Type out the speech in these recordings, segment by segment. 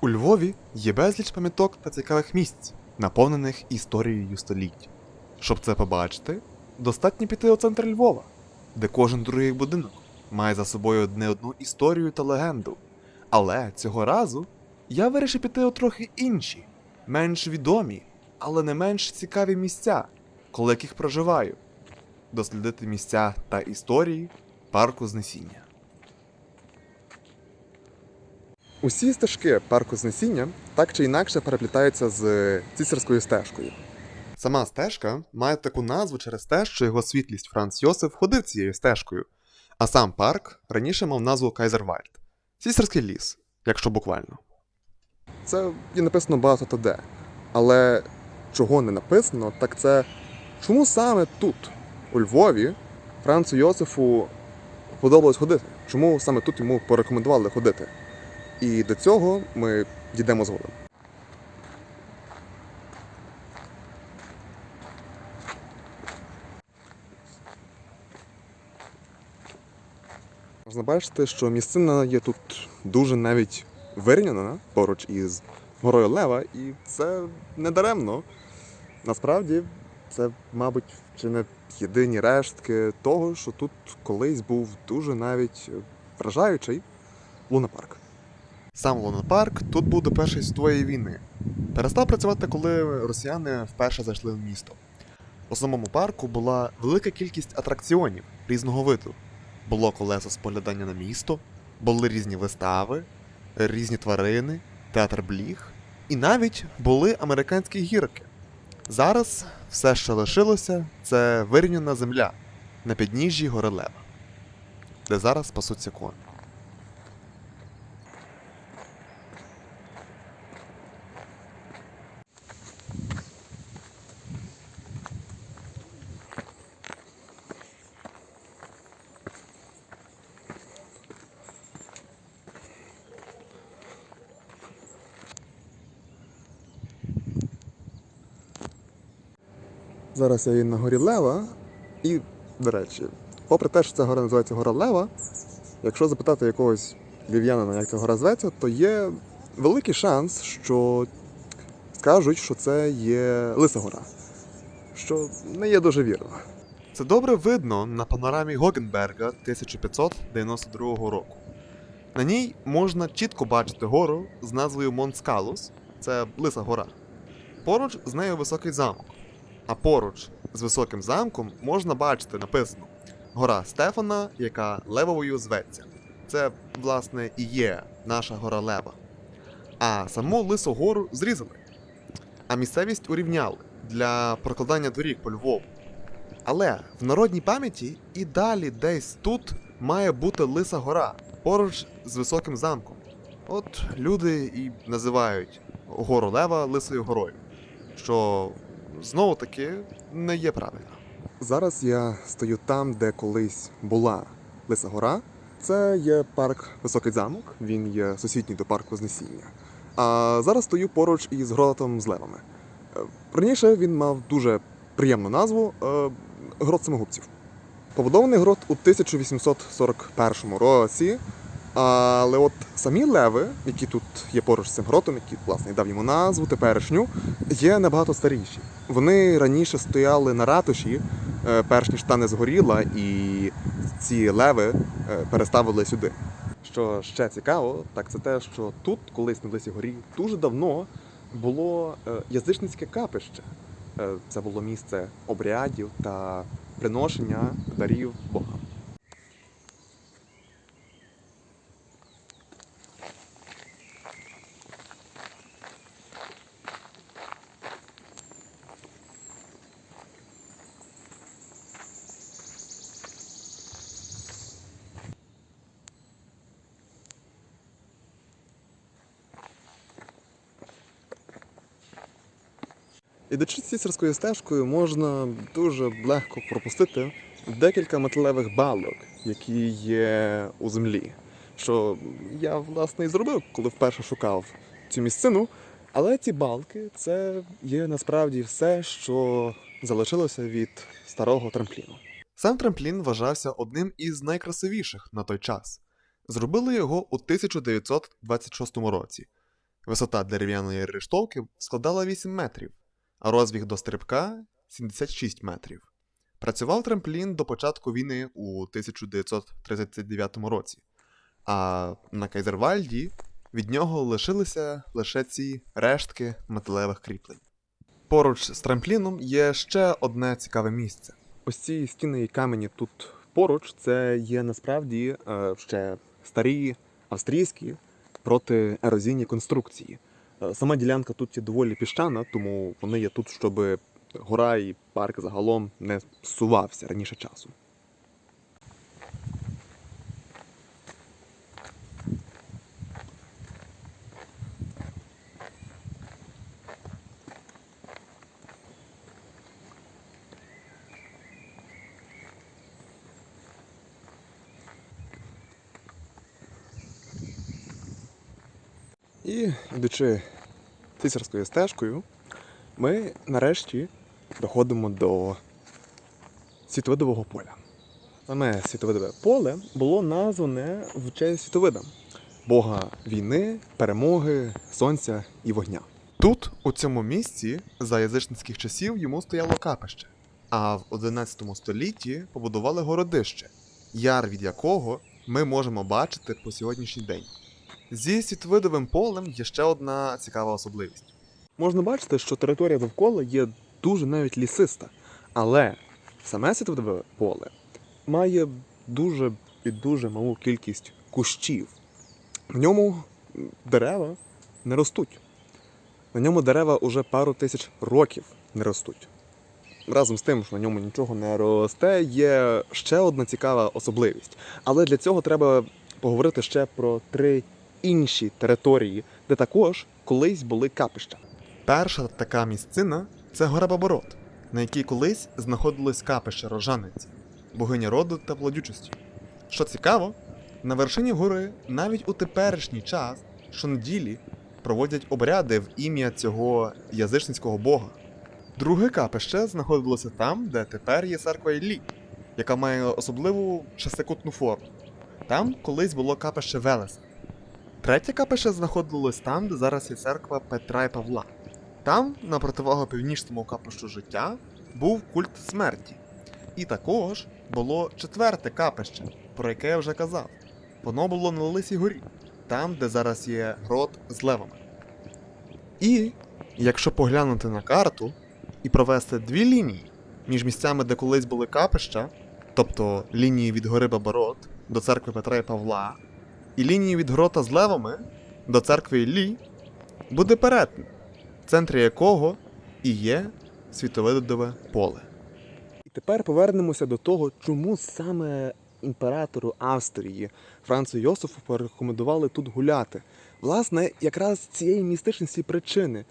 У Львові є безліч пам'яток та цікавих місць, наповнених історією століть. Щоб це побачити, достатньо піти у центр Львова, де кожен другий будинок має за собою не одну історію та легенду. Але цього разу я вирішив піти у трохи інші, менш відомі, але не менш цікаві місця, коло яких проживаю, дослідити місця та історії парку Знесіння. Усі стежки парку Знесіння так чи інакше переплітаються з цісарською стежкою. Сама стежка має таку назву через те, що його світлість Франц Йосиф ходив цією стежкою, а сам парк раніше мав назву Кайзервальд Сісарський ліс, якщо буквально. Це є написано багато то де. Але чого не написано, так це чому саме тут, у Львові, Францу Йосифу подобалось ходити? Чому саме тут йому порекомендували ходити? І до цього ми дійдемо згодом. Можна бачити, що місцина є тут дуже навіть вирівняна поруч із горою Лева, і це не даремно. Насправді, це, мабуть, чи не єдині рештки того, що тут колись був дуже навіть вражаючий лунапарк. Сам лунопарк тут був до Першої світової війни. Перестав працювати, коли росіяни вперше зайшли в місто. У самому парку була велика кількість атракціонів різного виду. Було колесо споглядання на місто, були різні вистави, різні тварини, театр бліг, і навіть були американські гірки. Зараз все, що лишилося, це вирівняна земля на підніжжі гори Лева, де зараз пасуться коні. Зараз я є на горі Лева, і, до речі, попри те, що ця гора називається Гора Лева, якщо запитати якогось львів'янина, як ця гора зветься, то є великий шанс, що скажуть, що це є Лиса гора, що не є дуже вірно. Це добре видно на панорамі Гогенберга 1592 року. На ній можна чітко бачити гору з назвою Монскалус, це Лиса гора. Поруч з нею високий замок. А поруч з високим замком можна бачити написано Гора Стефана, яка левовою зветься. Це, власне, і є наша гора Лева. А саму Лису гору зрізали, а місцевість урівняли для прокладання доріг по Львову. Але в народній пам'яті і далі десь тут має бути Лиса гора поруч з високим замком. От люди і називають гору Лева Лисою горою, що знову таки не є правильно. Зараз я стою там, де колись була Лиса Гора. Це є парк Високий замок, він є сусідній до парку Знесіння. А зараз стою поруч із гротом з левами. Е, Раніше він мав дуже приємну назву е, Грот Самогубців. Побудований грот у 1841 році. Але от самі леви, які тут є поруч з цим гротом, які власне дав йому назву теперішню, є набагато старіші. Вони раніше стояли на ратуші, е, перш ніж та не згоріла, і ці леви е, переставили сюди. Що ще цікаво, так це те, що тут, колись на Лисій горі, дуже давно було е, язичницьке капище. Це було місце обрядів та приношення дарів богам. Ідучи цісарською стежкою, можна дуже легко пропустити декілька металевих балок, які є у землі. Що я власне і зробив, коли вперше шукав цю місцину. Але ці балки це є насправді все, що залишилося від старого трампліну. Сам трамплін вважався одним із найкрасивіших на той час. Зробили його у 1926 році. Висота дерев'яної рештовки складала 8 метрів, а розбіг до стрибка 76 метрів. Працював трамплін до початку війни у 1939 році, а на Кайзервальді від нього лишилися лише ці рештки металевих кріплень. Поруч з трампліном є ще одне цікаве місце. Ось ці стіни і камені тут поруч, це є насправді е, ще старі австрійські протиерозійні конструкції. Е, Сама ділянка тут є доволі піщана, тому вони є тут, щоб гора і парк загалом не сувався раніше часу. І йдучи цісарською стежкою, ми нарешті доходимо до світовидового поля. Саме світовидове поле було назване в честь світовида бога війни, перемоги, сонця і вогня. Тут, у цьому місці, за язичницьких часів йому стояло капище, а в 11 столітті побудували городище, яр від якого ми можемо бачити по сьогоднішній день. Зі світовидовим полем є ще одна цікава особливість. Можна бачити, що територія довкола є дуже навіть лісиста, але саме світовидове поле має дуже і дуже малу кількість кущів. В ньому дерева не ростуть. На ньому дерева уже пару тисяч років не ростуть. Разом з тим, що на ньому нічого не росте, є ще одна цікава особливість. Але для цього треба поговорити ще про три інші території, де також колись були капища. Перша така місцина це гора Баборот, на якій колись знаходилось капище рожаниці, богиня роду та плодючості. Що цікаво, на вершині гори навіть у теперішній час щонеділі проводять обряди в ім'я цього язичницького бога. Друге капище знаходилося там, де тепер є церква Іллі, яка має особливу шестикутну форму. Там колись було капище Велеса. Третє капище знаходилось там, де зараз є церква Петра і Павла. Там, на противагу північному капищу життя, був культ смерті. І також було четверте капище, про яке я вже казав. Воно було на Лисій горі, там, де зараз є грот з левами. І, якщо поглянути на карту і провести дві лінії між місцями, де колись були капища, тобто лінії від гори Баборот до церкви Петра і Павла, і лінії від грота з левами до церкви Іллі, буде перетин, в центрі якого і є світовидове поле. І тепер повернемося до того, чому саме імператору Австрії Францу Йосифу порекомендували тут гуляти. Власне, якраз цієї містичності причини.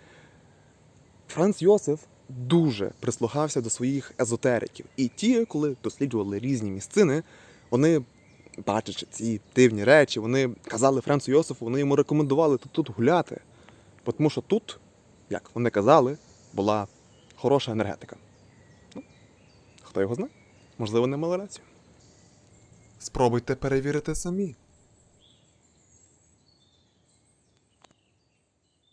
Франц Йосиф дуже прислухався до своїх езотериків. І ті, коли досліджували різні місцини, вони, бачачи ці дивні речі, вони казали Френсу Йосифу, вони йому рекомендували тут, тут гуляти. Тому що тут, як вони казали, була хороша енергетика. Ну, Хто його знає? Можливо, не мали рацію. Спробуйте перевірити самі.